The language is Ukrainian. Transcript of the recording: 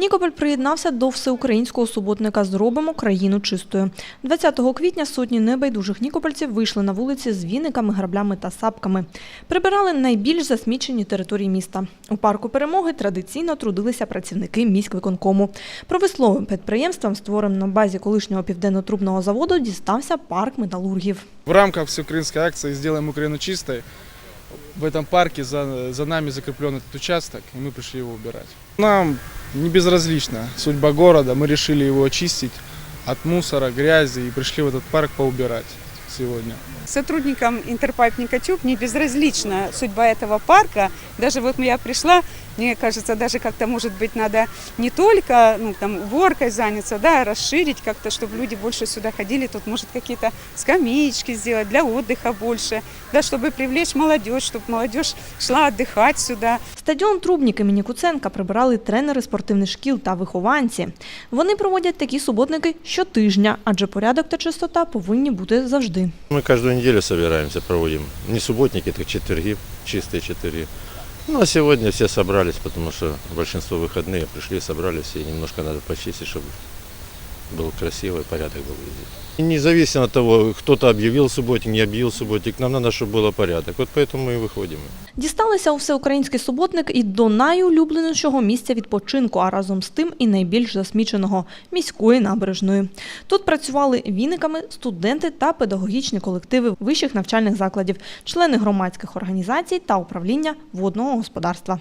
Нікополь приєднався до всеукраїнського суботника «Зробимо країну чистою». 20 квітня сотні небайдужих нікопольців вийшли на вулиці з віниками, граблями та сапками. Прибирали найбільш засмічені території міста. У парку перемоги традиційно трудилися працівники міськвиконкому. Промисловим підприємствам, створеним на базі колишнього південно-трубного заводу, дістався парк металургів. В рамках всеукраинской акции «Сделаем Украину чистой» в этом парке за, за нами закреплен этот участок, и мы пришли его убирать. Нам не безразлична судьба города, мы решили его очистить от мусора, грязи и пришли в этот парк поубирать сегодня. Сотрудникам Интерпайп Никотюб не безразлична судьба этого парка. Даже вот я пришла, мне кажется, даже как-то, может быть, надо не только ну, там, уборкой заняться, да, а расширить как-то, чтобы люди больше сюда ходили. Тут, может, какие-то скамеечки сделать для отдыха больше, да, чтобы привлечь молодежь, чтобы молодежь шла отдыхать сюда. Стадіон Трубнік імені Куценка прибирали тренери спортивних шкіл та вихованці. Вони проводять такі суботники щотижня, адже порядок та чистота повинні бути завжди. Мы каждую неделю собираемся, проводим. Не субботники, так четверги, чистые четверги. Ну а сегодня все собрались, потому что большинство выходные пришли, собрались, и немножко надо почистить, чтобы был красивый порядок был везде. И независимо от того, кто-то объявил субботник, не объявил субботник, нам надо, чтобы было порядок. Вот поэтому мы и выходим. Дісталися у всеукраїнський суботник і до найулюбленішого місця відпочинку, а разом з тим і найбільш засміченого міської набережної. Тут працювали віниками студенти та педагогічні колективи вищих навчальних закладів, члени громадських організацій та управління водного господарства.